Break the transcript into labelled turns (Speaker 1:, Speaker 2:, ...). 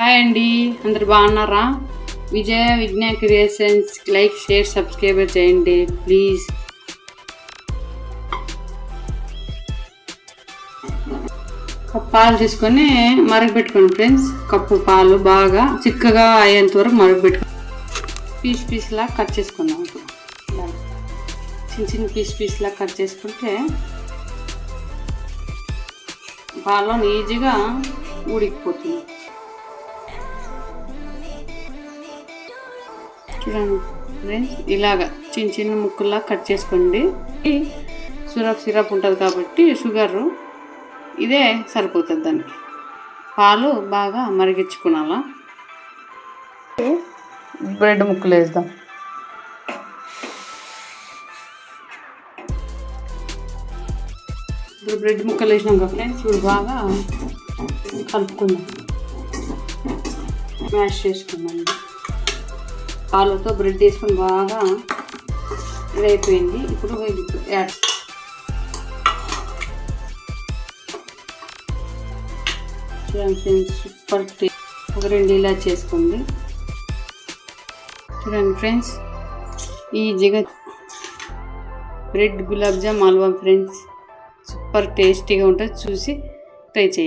Speaker 1: Hi అండి. అందరు బాగున్నారా? Vijaya Vigna creations like share subscribe చేయండి ప్లీజ్. కప్పు పాలు తీసుకొని మరగబెట్టుకోండి ఫ్రెండ్స్. కప్పు పాలు బాగా చిక్కగా అయ్యేంత వరకు మరగబెట్టుకోండి పీస్ పీస్లా కట్ చేసుకుందాం చిన్న చిన్న పీస్ పీస్లా కట్ చేసుకుంటే పాలను ఈజీగా ఉడికిపోతుంది. చూడండి. ఫ్రెండ్స్ ఇలాగా చిన్న చిన్న ముక్కల్లా కట్ చేసుకోండి. సిరప్ సిరప్ ఉంటుంది కాబట్టి షుగర్. ఇదే సరిపోతుంది దానికి. పాలు బాగా మరిగించుకునాలా. బ్రెడ్ ముక్కలు వేద్దాం. ఇప్పుడు బ్రెడ్ ముక్కలు వేసినాం కదా ఫ్రెండ్స్ ఇప్పుడు బాగా కలుపుకుందాం. మ్యాష్ చేసుకుందాం. ఆలుతో బ్రెడ్ తీసుకొని బాగా ఇది అయిపోయింది. ఇప్పుడు యాడ్. చూడండి ఫ్రెండ్స్ సూపర్ టేస్ట్. ఒక రెండు ఇలా చేసుకోండి చూడండి ఫ్రెండ్స్ ఈజీగా bread gulab jam halwa friends. Super టేస్టీగా ఉంటుంది. చూసి ట్రై చేయండి.